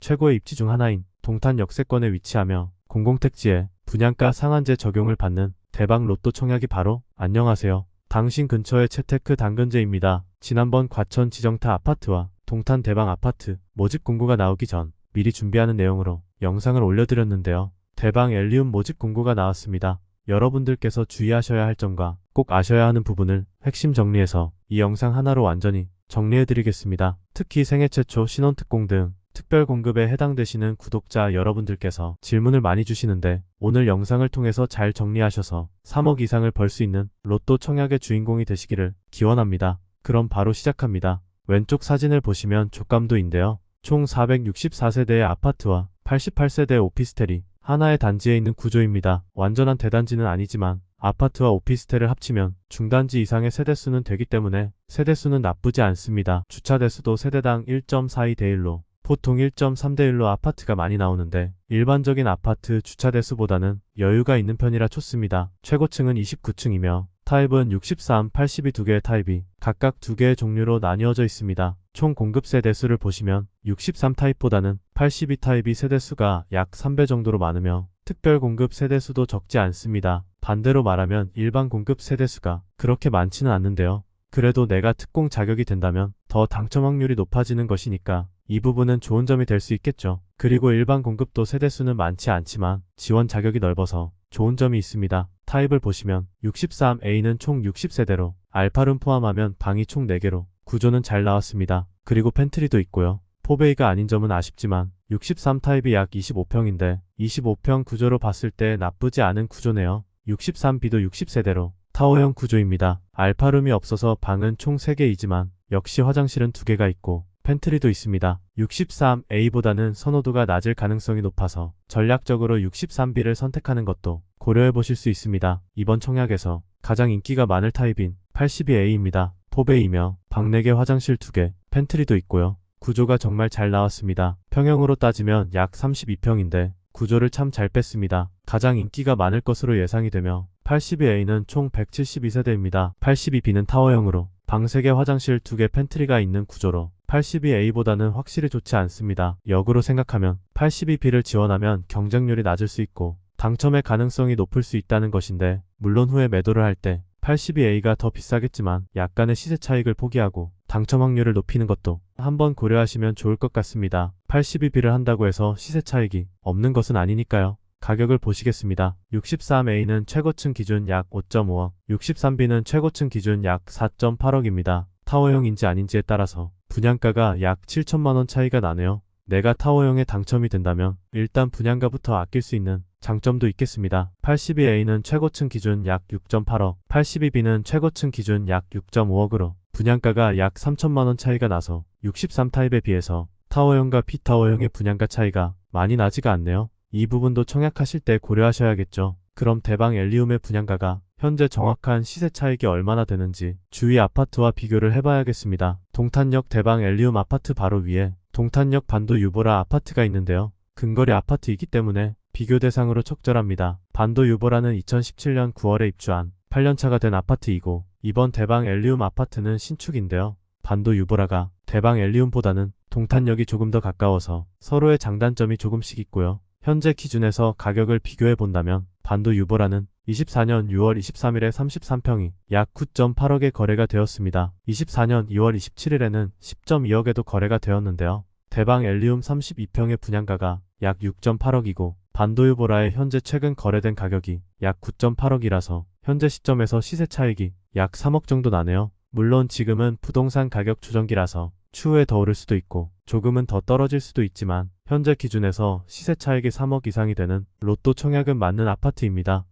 최고의 입지 중 하나인 동탄 역세권에 위치하며 공공택지에 분양가 상한제 적용을 받는 대박 로또 청약이 바로 안녕하세요. 당신 근처의 채테크 당근제입니다. 지난번 과천 지정타 아파트와 동탄 대방 아파트 모집 공고가 나오기 전 미리 준비하는 내용으로 영상을 올려드렸는데요. 대방 엘리움 모집 공고가 나왔습니다. 여러분들께서 주의하셔야 할 점과 꼭 아셔야 하는 부분을 핵심 정리해서 이 영상 하나로 완전히 정리해드리겠습니다. 특히 생애 최초 신혼특공 등 특별 공급에 해당되시는 구독자 여러분들께서 질문을 많이 주시는데 오늘 영상을 통해서 잘 정리하셔서 3억 이상을 벌 수 있는 로또 청약의 주인공이 되시기를 기원합니다. 그럼 바로 시작합니다. 왼쪽 사진을 보시면 족감도인데요. 총 464세대의 아파트와 88세대의 오피스텔이 하나의 단지에 있는 구조입니다. 완전한 대단지는 아니지만 아파트와 오피스텔을 합치면 중단지 이상의 세대수는 되기 때문에 세대수는 나쁘지 않습니다. 주차 대수도 세대당 1.42대 1로 보통 1.3대 1로 아파트가 많이 나오는데 일반적인 아파트 주차 대수보다는 여유가 있는 편이라 좋습니다. 최고층은 29층이며 타입은 63, 82 두 개의 타입이 각각 두 개의 종류로 나뉘어져 있습니다. 총 공급 세대수를 보시면 63 타입보다는 82 타입이 세대수가 약 3배 정도로 많으며 특별 공급 세대수도 적지 않습니다. 반대로 말하면 일반 공급 세대수가 그렇게 많지는 않는데요. 그래도 내가 특공 자격이 된다면 더 당첨 확률이 높아지는 것이니까 이 부분은 좋은 점이 될 수 있겠죠. 그리고 일반 공급도 세대수는 많지 않지만 지원 자격이 넓어서 좋은 점이 있습니다. 타입을 보시면 63A는 총 60세대로 알파룸 포함하면 방이 총 4개로 구조는 잘 나왔습니다. 그리고 팬트리도 있고요. 포베이가 아닌 점은 아쉽지만 63 타입이 약 25평인데 25평 구조로 봤을 때 나쁘지 않은 구조네요. 63B도 60세대로 타워형 구조입니다. 알파룸이 없어서 방은 총 3개이지만 역시 화장실은 2개가 있고 팬트리도 있습니다. 63A보다는 선호도가 낮을 가능성이 높아서 전략적으로 63B를 선택하는 것도 고려해 보실 수 있습니다. 이번 청약에서 가장 인기가 많을 타입인 82A입니다. 포베이며 방 4개 화장실 2개, 팬트리도 있고요. 구조가 정말 잘 나왔습니다. 평형으로 따지면 약 32평인데 구조를 참 잘 뺐습니다. 가장 인기가 많을 것으로 예상이 되며 82A는 총 172세대입니다. 82B는 타워형으로 방 3개 화장실 2개 팬트리가 있는 구조로 82A보다는 확실히 좋지 않습니다. 역으로 생각하면 82B를 지원하면 경쟁률이 낮을 수 있고 당첨의 가능성이 높을 수 있다는 것인데 물론 후에 매도를 할 때 82A가 더 비싸겠지만 약간의 시세 차익을 포기하고 당첨 확률을 높이는 것도 한번 고려하시면 좋을 것 같습니다. 82B를 한다고 해서 시세 차익이 없는 것은 아니니까요. 가격을 보시겠습니다. 63A는 최고층 기준 약 5.5억, 63B는 최고층 기준 약 4.8억입니다. 타워형인지 아닌지에 따라서 분양가가 약 7천만원 차이가 나네요. 내가 타워형에 당첨이 된다면 일단 분양가부터 아낄 수 있는 장점도 있겠습니다. 82A는 최고층 기준 약 6.8억, 82B는 최고층 기준 약 6.5억으로 분양가가 약 3천만원 차이가 나서 63 타입에 비해서 타워형과 B타워형의 분양가 차이가 많이 나지가 않네요. 이 부분도 청약하실 때 고려하셔야겠죠. 그럼 대방 엘리움의 분양가가 현재 정확한 시세 차익이 얼마나 되는지 주위 아파트와 비교를 해봐야겠습니다. 동탄역 대방 엘리움 아파트 바로 위에 동탄역 반도 유보라 아파트가 있는데요. 근거리 아파트이기 때문에 비교 대상으로 적절합니다. 반도 유보라는 2017년 9월에 입주한 8년차가 된 아파트이고 이번 대방 엘리움 아파트는 신축인데요. 반도 유보라가 대방 엘리움보다는 동탄역이 조금 더 가까워서 서로의 장단점이 조금씩 있고요. 현재 기준에서 가격을 비교해 본다면 반도 유보라는 24년 6월 23일에 33평이 약 9.8억에 거래가 되었습니다. 24년 2월 27일에는 10.2억에도 거래가 되었는데요. 대방 엘리움 32평의 분양가가 약 6.8억이고 반도 유보라의 현재 최근 거래된 가격이 약 9.8억이라서 현재 시점에서 시세 차익이 약 3억 정도 나네요. 물론 지금은 부동산 가격 조정기라서 추후에 더 오를 수도 있고 조금은 더 떨어질 수도 있지만 현재 기준에서 시세 차익이 3억 이상이 되는 로또 청약은 맞는 아파트입니다.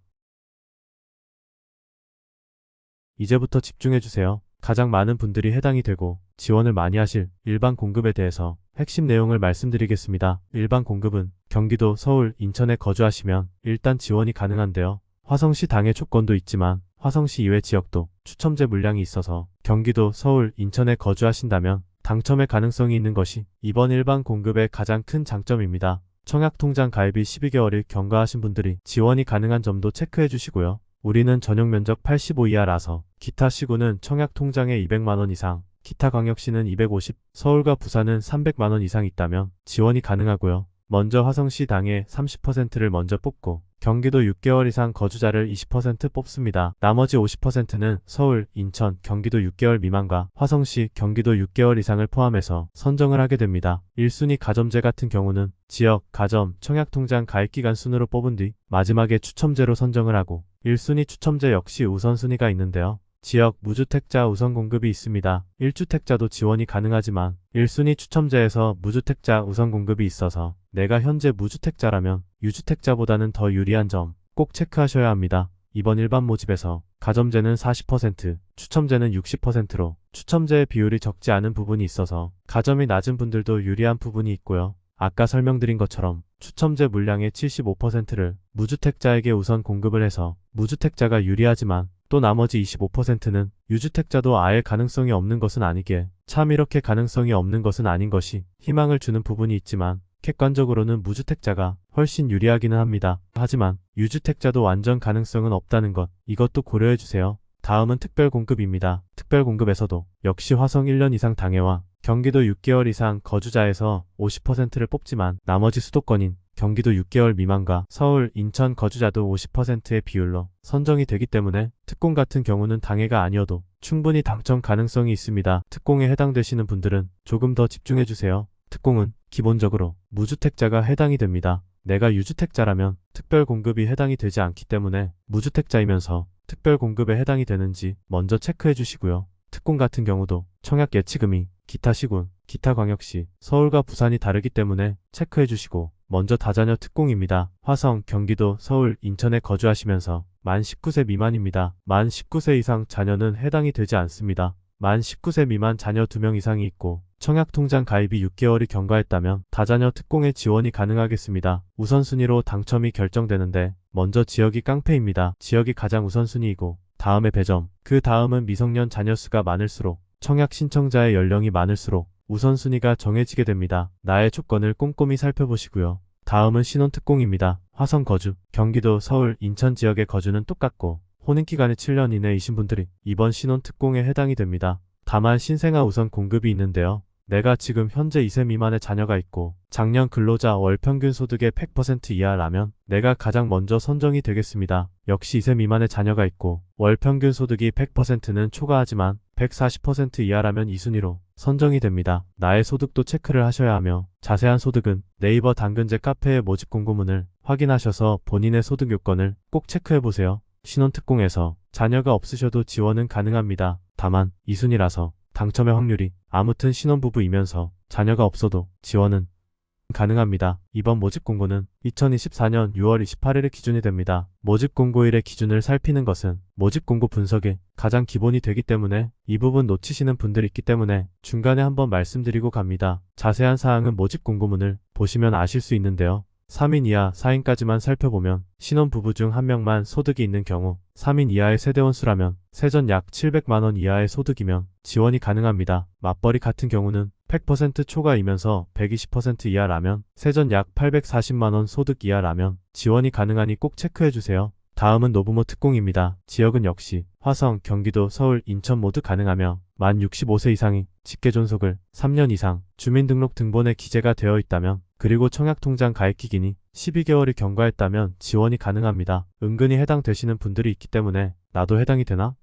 이제부터 집중해주세요. 가장 많은 분들이 해당이 되고 지원을 많이 하실 일반 공급에 대해서 핵심 내용을 말씀드리겠습니다. 일반 공급은 경기도, 서울, 인천에 거주하시면 일단 지원이 가능한데요. 화성시 당의 조건도 있지만 화성시 이외 지역도 추첨제 물량이 있어서 경기도, 서울, 인천에 거주하신다면 당첨의 가능성이 있는 것이 이번 일반 공급의 가장 큰 장점입니다. 청약통장 가입이 12개월을 경과하신 분들이 지원이 가능한 점도 체크해 주시고요. 우리는 전용 면적 85 이하라서 기타 시구는 청약통장에 200만원 이상 기타 광역시는 250, 서울과 부산은 300만 원 이상 있다면 지원이 가능하고요. 먼저 화성시 당에 30%를 먼저 뽑고 경기도 6개월 이상 거주자를 20% 뽑습니다. 나머지 50%는 서울, 인천, 경기도 6개월 미만과 화성시, 경기도 6개월 이상을 포함해서 선정을 하게 됩니다. 1순위 가점제 같은 경우는 지역, 가점, 청약통장 가입기간 순으로 뽑은 뒤 마지막에 추첨제로 선정을 하고 1순위 추첨제 역시 우선순위가 있는데요. 지역 무주택자 우선 공급이 있습니다. 1주택자도 지원이 가능하지만 1순위 추첨제에서 무주택자 우선 공급이 있어서 내가 현재 무주택자라면 유주택자보다는 더 유리한 점 꼭 체크하셔야 합니다. 이번 일반 모집에서 가점제는 40%, 추첨제는 60%로 추첨제의 비율이 적지 않은 부분이 있어서 가점이 낮은 분들도 유리한 부분이 있고요. 아까 설명드린 것처럼 추첨제 물량의 75%를 무주택자에게 우선 공급을 해서 무주택자가 유리하지만 또 나머지 25%는 유주택자도 아예 가능성이 없는 것은 아니게 참 이렇게 가능성이 없는 것은 아닌 것이 희망을 주는 부분이 있지만 객관적으로는 무주택자가 훨씬 유리하기는 합니다. 하지만 유주택자도 완전 가능성은 없다는 것 이것도 고려해 주세요. 다음은 특별공급입니다. 특별공급에서도 역시 화성 1년 이상 당해와 경기도 6개월 이상 거주자에서 50%를 뽑지만 나머지 수도권인 경기도 6개월 미만과 서울, 인천 거주자도 50%의 비율로 선정이 되기 때문에 특공 같은 경우는 당해가 아니어도 충분히 당첨 가능성이 있습니다. 특공에 해당되시는 분들은 조금 더 집중해 주세요. 특공은 기본적으로 무주택자가 해당이 됩니다. 내가 유주택자라면 특별 공급이 해당이 되지 않기 때문에 무주택자이면서 특별 공급에 해당이 되는지 먼저 체크해 주시고요. 특공 같은 경우도 청약 예치금이 기타 시군, 기타 광역시, 서울과 부산이 다르기 때문에 체크해 주시고 먼저 다자녀 특공입니다. 화성, 경기도, 서울, 인천에 거주하시면서 만 19세 미만입니다. 만 19세 이상 자녀는 해당이 되지 않습니다. 만 19세 미만 자녀 2명 이상이 있고 청약통장 가입이 6개월이 경과했다면 다자녀 특공에 지원이 가능하겠습니다. 우선순위로 당첨이 결정되는데 먼저 지역이 깡패입니다. 지역이 가장 우선순위이고 다음에 배점, 그 다음은 미성년 자녀 수가 많을수록 청약 신청자의 연령이 많을수록 우선순위가 정해지게 됩니다. 나의 조건을 꼼꼼히 살펴보시고요. 다음은 신혼특공입니다. 화성 거주, 경기도, 서울, 인천 지역의 거주는 똑같고 혼인 기간이 7년 이내이신 분들이 이번 신혼특공에 해당이 됩니다. 다만 신생아 우선 공급이 있는데요. 내가 지금 현재 2세 미만의 자녀가 있고 작년 근로자 월 평균 소득의 100% 이하라면 내가 가장 먼저 선정이 되겠습니다. 역시 2세 미만의 자녀가 있고 월 평균 소득이 100%는 초과하지만 140% 이하라면 2순위로 선정이 됩니다. 나의 소득도 체크를 하셔야 하며 자세한 소득은 네이버 당근제 카페의 모집 공고문을 확인하셔서 본인의 소득 요건을 꼭 체크해 보세요. 신혼특공에서 자녀가 없으셔도 지원은 가능합니다. 다만 2순위라서 당첨의 확률이 아무튼 신혼부부이면서 자녀가 없어도 지원은 가능합니다. 이번 모집 공고는 2024년 6월 28일의 기준이 됩니다. 모집 공고일의 기준을 살피는 것은 모집 공고 분석의 가장 기본이 되기 때문에 이 부분 놓치시는 분들이 있기 때문에 중간에 한번 말씀드리고 갑니다. 자세한 사항은 모집 공고문을 보시면 아실 수 있는데요. 3인 이하 4인까지만 살펴보면 신혼부부 중 한 명만 소득이 있는 경우 3인 이하의 세대원 수라면 세전 약 700만원 이하의 소득이면 지원이 가능합니다. 맞벌이 같은 경우는 100% 초과이면서 120% 이하라면 세전 약 840만원 소득 이하라면 지원이 가능하니 꼭 체크해주세요. 다음은 노부모 특공입니다. 지역은 역시 화성, 경기도, 서울, 인천 모두 가능하며 만 65세 이상이 직계존속을 3년 이상 주민등록 등본에 기재가 되어 있다면 그리고 청약통장 가입 기간이 12개월이 경과했다면 지원이 가능합니다. 은근히 해당되시는 분들이 있기 때문에 나도 해당이 되나?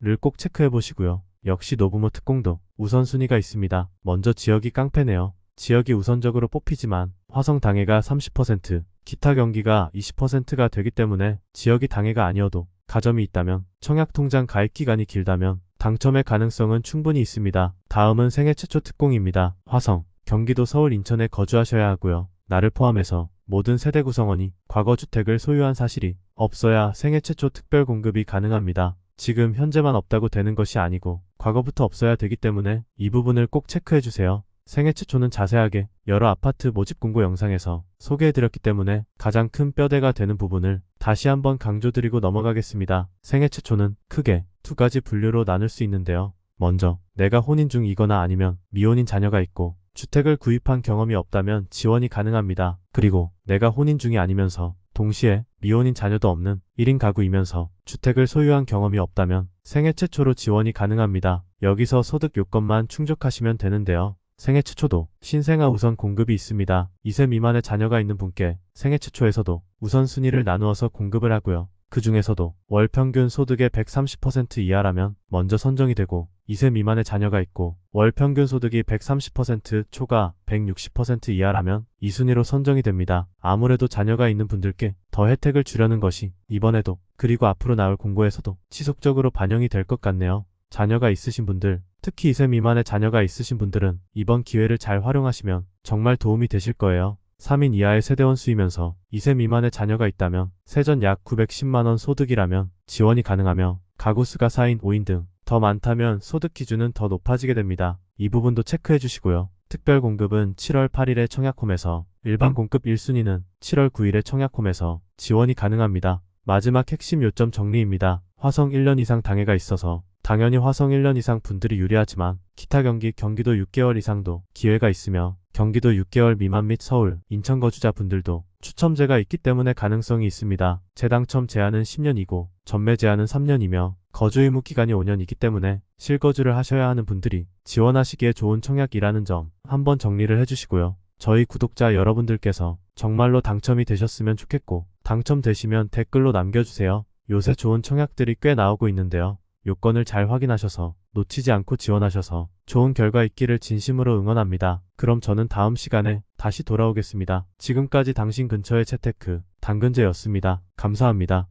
를 꼭 체크해 보시고요. 역시 노부모 특공도 우선순위가 있습니다. 먼저 지역이 깡패네요. 지역이 우선적으로 뽑히지만 화성 당해가 30%, 기타 경기가 20%가 되기 때문에 지역이 당해가 아니어도 가점이 있다면 청약통장 가입 기간이 길다면 당첨의 가능성은 충분히 있습니다. 다음은 생애 최초 특공입니다. 화성, 경기도 서울 인천에 거주하셔야 하고요. 나를 포함해서 모든 세대 구성원이 과거 주택을 소유한 사실이 없어야 생애 최초 특별 공급이 가능합니다. 지금 현재만 없다고 되는 것이 아니고 과거부터 없어야 되기 때문에 이 부분을 꼭 체크해 주세요. 생애 최초는 자세하게 여러 아파트 모집 공고 영상에서 소개해드렸기 때문에 가장 큰 뼈대가 되는 부분을 다시 한번 강조드리고 넘어가겠습니다. 생애 최초는 크게 두 가지 분류로 나눌 수 있는데요. 먼저 내가 혼인 중이거나 아니면 미혼인 자녀가 있고 주택을 구입한 경험이 없다면 지원이 가능합니다. 그리고 내가 혼인 중이 아니면서 동시에 미혼인 자녀도 없는 1인 가구이면서 주택을 소유한 경험이 없다면 생애 최초로 지원이 가능합니다. 여기서 소득 요건만 충족하시면 되는데요. 생애 최초도 신생아 우선 공급이 있습니다. 2세 미만의 자녀가 있는 분께 생애 최초에서도 우선순위를 나누어서 공급을 하고요. 그 중에서도 월 평균 소득의 130% 이하라면 먼저 선정이 되고 2세 미만의 자녀가 있고 월 평균 소득이 130% 초과 160% 이하라면 2순위로 선정이 됩니다. 아무래도 자녀가 있는 분들께 더 혜택을 주려는 것이 이번에도 그리고 앞으로 나올 공고에서도 지속적으로 반영이 될 것 같네요. 자녀가 있으신 분들, 특히 2세 미만의 자녀가 있으신 분들은 이번 기회를 잘 활용하시면 정말 도움이 되실 거예요. 3인 이하의 세대원 수이면서 2세 미만의 자녀가 있다면 세전 약 910만원 소득이라면 지원이 가능하며 가구 수가 4인 5인 등 더 많다면 소득 기준은 더 높아지게 됩니다. 이 부분도 체크해 주시고요. 특별 공급은 7월 8일에 청약홈에서 일반 공급 1순위는 7월 9일에 청약홈에서 지원이 가능합니다. 마지막 핵심 요점 정리입니다. 화성 1년 이상 당해가 있어서 당연히 화성 1년 이상 분들이 유리하지만 기타 경기 경기도 6개월 이상도 기회가 있으며 경기도 6개월 미만 및 서울, 인천 거주자 분들도 추첨제가 있기 때문에 가능성이 있습니다. 재당첨 제한은 10년이고 전매 제한은 3년이며 거주 의무 기간이 5년이기 때문에 실거주를 하셔야 하는 분들이 지원하시기에 좋은 청약이라는 점 한번 정리를 해주시고요. 저희 구독자 여러분들께서 정말로 당첨이 되셨으면 좋겠고 당첨되시면 댓글로 남겨주세요. 요새 좋은 청약들이 꽤 나오고 있는데요. 요건을 잘 확인하셔서 놓치지 않고 지원하셔서 좋은 결과 있기를 진심으로 응원합니다. 그럼 저는 다음 시간에 다시 돌아오겠습니다. 지금까지 당신 근처의 채테크 당근제였습니다. 감사합니다.